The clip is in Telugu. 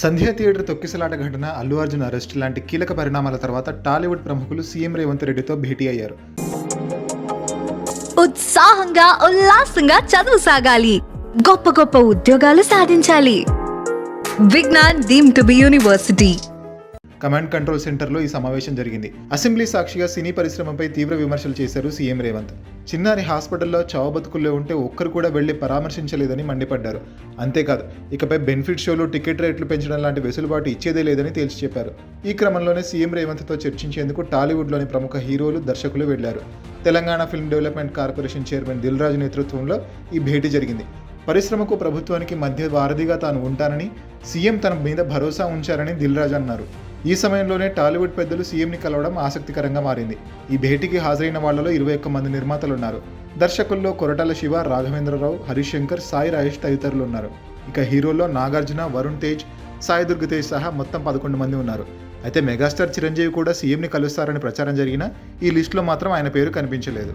సంధ్యా థియేటర్ తొక్కిసలాట ఘటన అల్లు అర్జున్ అరెస్ట్ లాంటి కీలక పరిణామాల తర్వాత టాలీవుడ్ ప్రముఖులు సీఎం రేవంత్ రెడ్డితో భేటీ అయ్యారు. ఉత్సాహంగా ఉల్లాసంగా చదువు సాగాలి. గొప్ప గొప్ప ఉద్యోగాలు సాధించాలి. Vignan deemed to be university. Command control సెంటర్లో ఈ సమావేశం జరిగింది. అసెంబ్లీ సాక్షిగా సినీ పరిశ్రమపై తీవ్ర విమర్శలు చేశారు సీఎం రేవంత్. చిన్నారి హాస్పిటల్లో చావబతుకుల్లో ఉంటే ఒక్కరు కూడా వెళ్ళి పరామర్శించలేదని మండిపడ్డారు. అంతేకాదు ఇకపై బెనిఫిట్ షోలు టికెట్ రేట్లు పెంచడం లాంటి వెసులుబాటు ఇచ్చేదే లేదని తేల్చి చెప్పారు. ఈ క్రమంలోనే సీఎం రేవంత్తో చర్చించేందుకు టాలీవుడ్లోని ప్రముఖ హీరోలు దర్శకులు వెళ్ళారు. Telangana film development corporation chairman Dil Raju నేతృత్వంలో ఈ భేటీ జరిగింది. పరిశ్రమకు ప్రభుత్వానికి మధ్య వారధిగా తాను ఉంటానని సీఎం తన మీద భరోసా ఉంచారని దిల్రాజు అన్నారు. ఈ సమయంలోనే టాలీవుడ్ పెద్దలు సీఎంని కలవడం ఆసక్తికరంగా మారింది. ఈ భేటీకి హాజరైన వాళ్ళలో ఇరవై ఒక్క మంది నిర్మాతలు ఉన్నారు దర్శకుల్లో కొరటాల శివ రాఘవేంద్రరావు హరీష్ శంకర్ సాయి రాజేష్ తదితరులు ఉన్నారు. ఇక హీరోల్లో నాగార్జున వరుణ్ తేజ్ సాయి దుర్గ తేజ్ సహా మొత్తం పదకొండు మంది ఉన్నారు. అయితే మెగాస్టార్ చిరంజీవి కూడా సీఎంని కలుస్తారని ప్రచారం జరిగినా ఈ లిస్టులో మాత్రం ఆయన పేరు కనిపించలేదు.